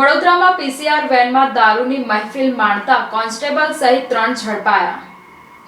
વડોદરામાં પીસીઆર વેનમાં દારૂની મહેફિલ માણતા કોન્સ્ટેબલ સહિત ત્રણ ઝડપાયા.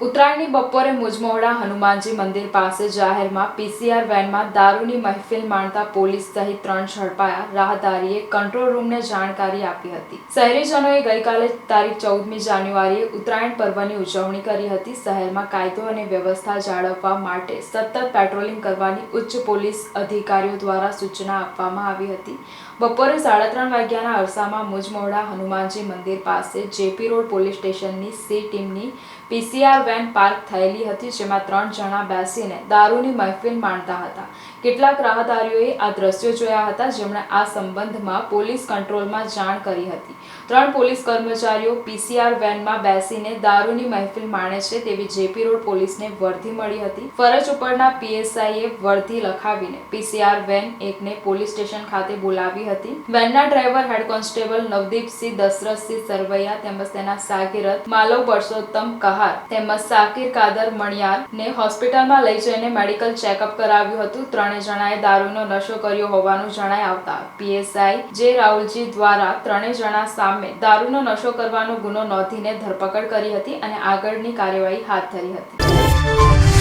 ઉત્તરાયણની બપોરે મુજમોહડા હનુમાનજી મંદિર પાસે જાહેરમાં પીસીઆર વેનમાં દારૂની મહેફિલ માણતા પોલીસ સહિત ત્રણ ઝડપાયા. રાહદારીએ કંટ્રોલ રૂમને જાણકારી આપી હતી. શહેરીજનોએ ગઈકાલે તારીખ ચૌદમી જાન્યુઆરીએ ઉત્તરાયણ પર્વની ઉજવણી કરી હતી. શહેરમાં કાયદો અને વ્યવસ્થા જાળવવા માટે સતત પેટ્રોલિંગ કરવાની ઉચ્ચ પોલીસ અધિકારીઓ દ્વારા સૂચના આપવામાં આવી હતી. બપોરે સાડા ત્રણ વાગ્યાના અરસામાં મુજમોહડા હનુમાનજી મંદિર પાસે જેપી રોડ પોલીસ સ્ટેશનની સી ટીમની પીસીઆર વેન પાર્ક થયેલી હતી, જેમાં ત્રણ જણા બેસીને દારૂની મહેફિલ માણતા હતા. કેટલાક રાહદારીઓએ આ દ્રશ્યો જોયા હતા, જેમણે આ સંબંધમાં પોલીસ કંટ્રોલમાં જાણ કરી હતી. ત્રણ પોલીસ કર્મચારીઓ પીસીઆર વેનમાં બેસીને દારૂની મહેફિલ માણે છે તેવી જેપી રોડ પોલીસને વર્ધી મળી હતી. ફરજ ઉપરના પીએસઆઈએ વર્ધી લખાવીને પીસીઆર વેન એકને પોલીસ સ્ટેશન ખાતે બોલાવી હતી. વેનના driver head constable Navdeepsinh Dasharathsinh Sarvaiya તેમજ તેના સાગીરથ માલવ પરસોત્તમ કહાર તેમજ સાકિર કાદર મણિયાર ને હોસ્પિટલમાં લઈ જઈને મેડિકલ ચેકઅપ કરાવ્યું હતું. ત્રણે જણાએ દારૂનો નશો કર્યો હોવાનું જણાય આવતા પીએસઆઈ જે રાહુલજી દ્વારા ત્રણે જણા સામે દારૂનો નશો કરવાનો ગુનો નોંધીને ધરપકડ કરી હતી અને આગળની કાર્યવાહી હાથ ધરી હતી.